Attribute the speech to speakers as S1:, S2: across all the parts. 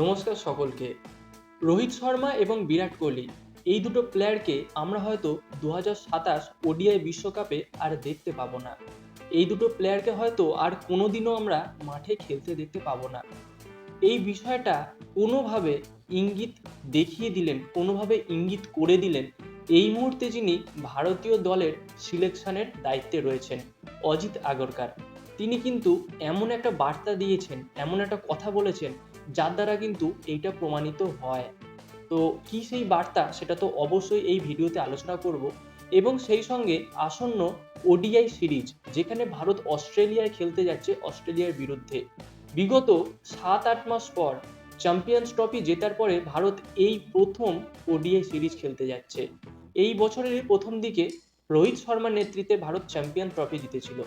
S1: নমস্কার সকলকে। রোহিত শর্মা এবং বিরাট কোহলি, এই দুটো প্লেয়ারকে আমরা হয়তো দু সাতাশ ওডিআই বিশ্বকাপে আর দেখতে পাবো না। এই দুটো প্লেয়ারকে হয়তো আর কোনোদিনও আমরা মাঠে খেলতে দেখতে পাবো না। এই বিষয়টা কোনোভাবে ইঙ্গিত দেখিয়ে দিলেন, কোনোভাবে ইঙ্গিত করে দিলেন, এই মুহূর্তে যিনি ভারতীয় দলের সিলেকশনের দায়িত্বে রয়েছেন, অজিত আগরকার। তিনি কিন্তু এমন একটা বার্তা দিয়েছেন, এমন একটা কথা বলেছেন যার দ্বারা কিন্তু এইটা প্রমাণিত হয়। তো কি সেই বার্তা সেটা তো অবশ্যই এই ভিডিওতে আলোচনা করব এবং সেই সঙ্গে আসন্ন ওডিআই সিরিজ যেখানে ভারত অস্ট্রেলিয়ায় খেলতে যাচ্ছে অস্ট্রেলিয়ার বিরুদ্ধে। বিগত সাত আট মাস পর চ্যাম্পিয়ন্স ট্রফি জেতার পরে ভারত এই প্রথম ওডিআই সিরিজ খেলতে যাচ্ছে। এই বছরের প্রথম দিকে রোহিত শর্মার নেতৃত্বে ভারত চ্যাম্পিয়ন ট্রফি জিতেছিল।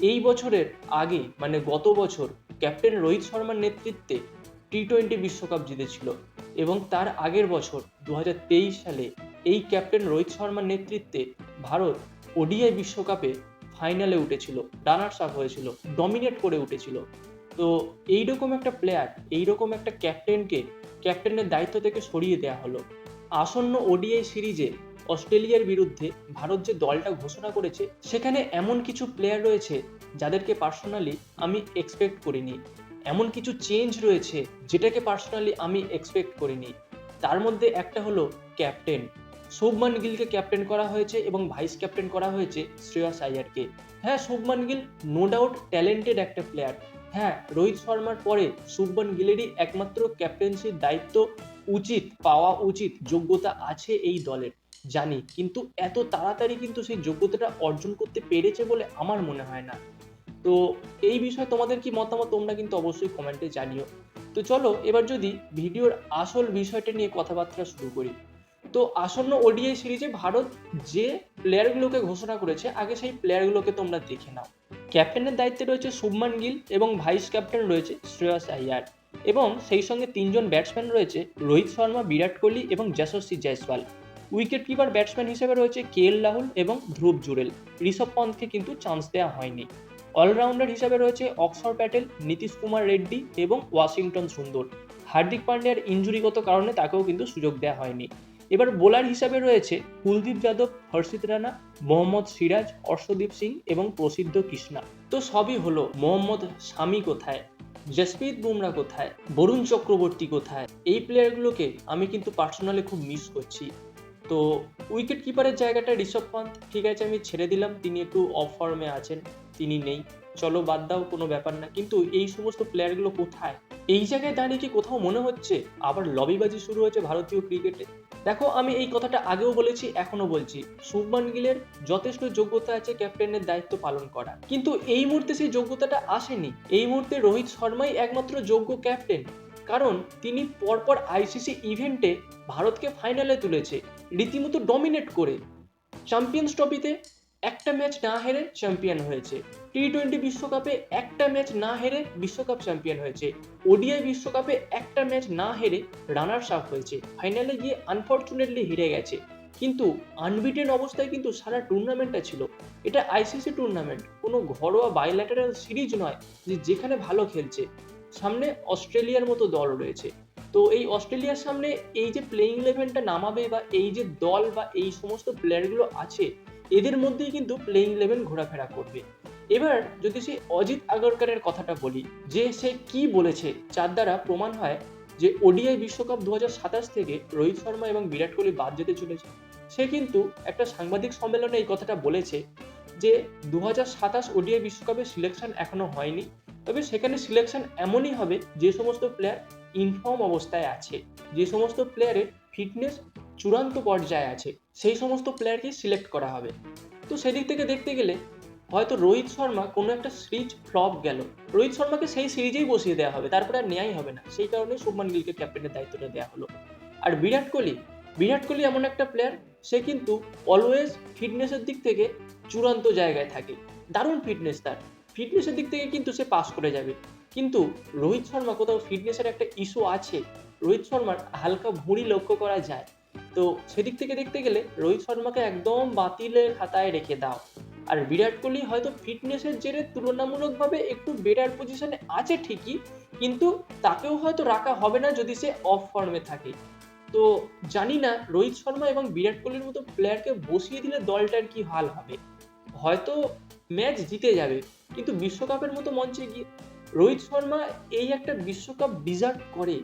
S1: এই বছরের আগে মানে গত বছর ক্যাপ্টেন রোহিত শর্মার নেতৃত্বে টি টোয়েন্টি বিশ্বকাপ জিতেছিল এবং তার আগের বছর দু হাজার তেইশ সালে এই ক্যাপ্টেন রোহিত শর্মার নেতৃত্বে ভারত ওডিআই বিশ্বকাপে ফাইনালে উঠেছিল, রানার্স আপ হয়েছিল, ডমিনেট করে উঠেছিল। তো এইরকম একটা প্লেয়ার, এইরকম একটা ক্যাপ্টেনকে ক্যাপ্টেনের দায়িত্ব থেকে সরিয়ে দেওয়া হলো। আসন্ন ওডিআই সিরিজে অস্ট্রেলিয়ার বিরুদ্ধে ভারত যে দলটা ঘোষণা করেছে, সেখানে এমন কিছু প্লেয়ার রয়েছে যাদেরকে পার্সোনালি আমি এক্সপেক্ট করিনি। এমন কিছু চেঞ্জ রয়েছে যেটাকে পার্সোনালি আমি এক্সপেক্ট করিনি। তার মধ্যে একটা হলো ক্যাপ্টেন শুভমান গিলকে ক্যাপ্টেন করা হয়েছে এবং ভাইস ক্যাপ্টেন করা হয়েছে শ্রেয়াস আয়ারকে হ্যাঁ Shubman Gill no doubt talented একটা প্লেয়ার হ্যাঁ রোহিত শর্মার পরে শুভমান গিলেরই একমাত্র ক্যাপ্টেন্সির দায়িত্ব উচিত, পাওয়া উচিত, যোগ্যতা আছে এই দলের। জানি, কিন্তু এত তাড়াতাড়ি কিন্তু সেই যোগ্যতাটা অর্জন করতে পেরেছে বলে আমার মনে হয় না। তো এই বিষয়ে তোমাদের কি মতামত তোমরা কিন্তু অবশ্যই কমেন্টে জানিও। তো চলো, এবার যদি ভিডিওর আসল বিষয়টা নিয়ে কথাবার্তা শুরু করি। তো আসন্ন ওডিআই সিরিজে ভারত যে প্লেয়ারগুলোকে ঘোষণা করেছে, আগে সেই প্লেয়ারগুলোকে তোমরা দেখে নাও। ক্যাপ্টেনের দায়িত্বে রয়েছে শুভমান গিল এবং ভাইস ক্যাপ্টেন রয়েছে শ্রেয়াস আইয়ার এবং সেই সঙ্গে তিনজন ব্যাটসম্যান রয়েছে রোহিত শর্মা, বিরাট কোহলি এবং Yashasvi Jaiswal. Wicket keeper batsman হিসেবে রয়েছে কে এল রাহুল এবং ধ্রুব জুরেল। ঋষভ পন্থকে কিন্তু চান্স দেওয়া হয়নি। অলরাউন্ডার হিসাবে রয়েছে অক্সর প্যাটেল, নীতিশ কুমার রেড্ডি এবং ওয়াশিংটন সুন্দর। হার্দিক পান্ডিয়ার ইঞ্জুরিগত কারণে তাকেও কিন্তু সুযোগ দেওয়া হয়নি। এবার বোলার হিসাবে রয়েছে কুলদীপ যাদব, হর্ষিত রানা, মোহাম্মদ সিরাজ, অর্শদীপ সিং এবং প্রসিদ্ধ কৃষ্ণা। তো সবই হলো মোহাম্মদ শামি কোথায়? জসপ্রীত বুমরা কোথায়? বরুণ চক্রবর্তী কোথায়? এই প্লেয়ারগুলোকে আমি কিন্তু পার্সোনালি খুব মিস করছি। তো উইকেট কিপারের জায়গাটা ঋষভ পান্ত ঠিক আছে, আমি ছেড়ে দিলাম। তিনি একটু অফ ফর্মে আছেন। তিনি নেই। চলো বাদ দাও, কোনো ব্যাপার না। কিন্তু এই সমস্ত প্লেয়ারগুলো কোথায়? এই জায়গায় দাঁড়িয়ে কি কোথাও মনে হচ্ছে? আবার লবিবাজি শুরু হয়েছে ভারতীয় ক্রিকেটে দেখো, আমি এই কথাটা আগেও বলেছি এখনও বলছি। শুভমান গিলের যথেষ্ট যোগ্যতা আছে ক্যাপ্টেনের দায়িত্ব পালন করা কিন্তু এই মুহূর্তে সেই যোগ্যতাটা আসেনি। এই মুহূর্তে রোহিত শর্মাই একমাত্র যোগ্য ক্যাপ্টেন কারণ তিনি পরপর আইসিসি ইভেন্টে ভারতকে ফাইনালে তুলেছে। রীতিমতো ডমিনেট করে। চ্যাম্পিয়ন্স ট্রফিতে একটা ম্যাচ না হেরে চ্যাম্পিয়ন হয়েছে। টি টোয়েন্টি বিশ্বকাপে একটা ম্যাচ না হেরে বিশ্বকাপ চ্যাম্পিয়ন হয়েছে। ওডিআই বিশ্বকাপে একটা ম্যাচ না হেরে রানার্স আপ হয়েছে। ফাইনালে গিয়ে আনফর্চুনেটলি হেরে গেছে। কিন্তু আনবিটেন অবস্থায় কিন্তু সারা টুর্নামেন্টটা ছিল। এটা আইসিসি টুর্নামেন্ট কোনো ঘরোয়া বাইল্যাটারাল সিরিজ নয় যে যেখানে ভালো খেলছে। সামনে অস্ট্রেলিয়ার মতো দল রয়েছে। তো এই অস্ট্রেলিয়ার সামনে এই যে প্লেইং ইলেভেনটা নামাবে বা এই যে দল বা এই সমস্ত প্লেয়ারগুলো আছে এদের মধ্যেই কিন্তু প্লেইং ইলেভেন ঘোরাফেরা করবে। এবার যদি সেই অজিত আগরকারের কথাটা বলি, যে সে কি বলেছে যার দ্বারা প্রমাণ হয় যে ওডিআই বিশ্বকাপ দু থেকে রোহিত শর্মা এবং বিরাট কোহলি বাদ যেতে চলেছে, সে কিন্তু একটা সাংবাদিক সম্মেলনে এই কথাটা বলেছে যে দু সাতাশ ওডিআই বিশ্বকাপের সিলেকশন এখনও হয়নি, তবে সেখানে সিলেকশন এমনই হবে যে সমস্ত প্লেয়ার ইনফর্ম অবস্থায় আছে, যে সমস্ত প্লেয়ারের ফিটনেস চূড়ান্ত পর্যায়ে আছে। সেই সমস্ত প্লেয়ারকে সিলেক্ট করা হবে। তো সেদিক থেকে দেখতে গেলে, হয়তো রোহিত শর্মা কোনো একটা সিরিজ ফ্লপ গেল। রোহিত শর্মাকে সেই সিরিজেই বসিয়ে দেওয়া হবে। তারপরে আর নেওয়াই হবে না। সেই কারণে শুভমান গিলকে ক্যাপ্টেনের দায়িত্বটা দেওয়া হলো। আর বিরাট কোহলি বিরাট কোহলি এমন একটা প্লেয়ার সে কিন্তু অলওয়েজ ফিটনেসের দিক থেকে চূড়ান্ত জায়গায় থাকে। দারুণ ফিটনেস তার। ফিটনেসের দিক থেকে কিন্তু সে পাস করে যাবে। কিন্তু রোহিত শর্মা কোথাও ফিটনেসের একটা ইস্যু আছে। রোহিত শর্মার হালকা ভুঁড়ি লক্ষ্য করা যায়। তো সেদিক থেকে দেখতে গেলে রোহিত শর্মাকে একদম বাতিলের খাতায় রেখে দাও। আর বিরাট কোহলি হয়তো ফিটনেসের জেরে তুলনামূলকভাবে একটু বেটার পজিশনে আছে ঠিকই, কিন্তু তাকেও হয়তো রাখা হবে না যদি সে অফ ফর্মে থাকে। তো জানি না রোহিত শর্মা এবং বিরাট কোহলির মতো প্লেয়ারকে বসিয়ে দিলে দলটার কি হাল হবে। হয়তো ম্যাচ জিতে যাবে, কিন্তু বিশ্বকাপের মতো মঞ্চে গিয়ে রোহিত শর্মা এই একটা বিশ্বকাপ ডিজার্ভ করে।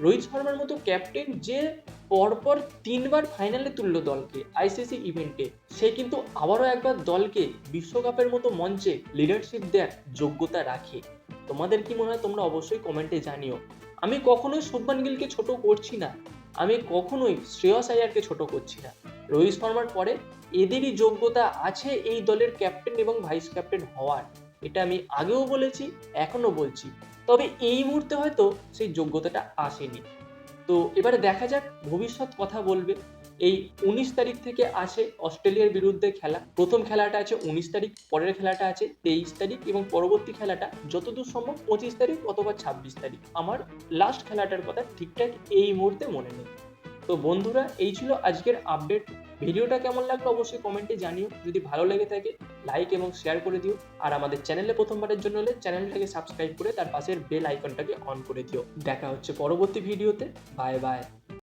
S1: রোহিত শর্মার মতো ক্যাপ্টেন যে পরপর তিনবার ফাইনালে তুললো দলকে আইসিসি ইভেন্টে সে কিন্তু আবারও একবার দলকে বিশ্বকাপের মতো মঞ্চে লিডারশিপ দেওয়ার যোগ্যতা রাখে। তোমাদের কি মনে হয় তোমরা অবশ্যই কমেন্টে জানিও। আমি কখনোই শুভমান গিলকে ছোট করছি না। আমি কখনোই শ্রেয়স আয়ারকে ছোট করছি না। রোহিত শর্মার পরে এদেরই যোগ্যতা আছে এই দলের ক্যাপ্টেন এবং ভাইস ক্যাপ্টেন হওয়ার। এটা আমি আগেও বলেছি, এখনও বলছি। তবে এই মুহূর্তে হয়তো সেই যোগ্যতাটা আসেনি। তো এবারে দেখা যাক, ভবিষ্যৎ কথা বলবে। এই উনিশ তারিখ থেকে আছে অস্ট্রেলিয়ার বিরুদ্ধে খেলা। প্রথম খেলাটা আছে উনিশ তারিখ, পরের খেলাটা আছে তেইশ তারিখ এবং পরবর্তী খেলাটা যতদূর সম্ভব পঁচিশ তারিখ অথবা ছাব্বিশ তারিখ। আমার লাস্ট খেলাটার কথা ঠিকঠাক এই মুহূর্তে মনে নেই। তো বন্ধুরা, এই ছিল আজকের আপডেট ভিডিওটা কেমন লাগল অবশ্যই কমেন্টে জানিও। যদি ভালো লেগে থাকে লাইক এবং শেয়ার করে দিও। আর আমাদের চ্যানেলে প্রথমবারের জন্য হলে চ্যানেলটাকে সাবস্ক্রাইব করে তার পাশের বেল আইকনটাকে অন করে দিও। দেখা হচ্ছে পরবর্তী ভিডিওতে বাই বাই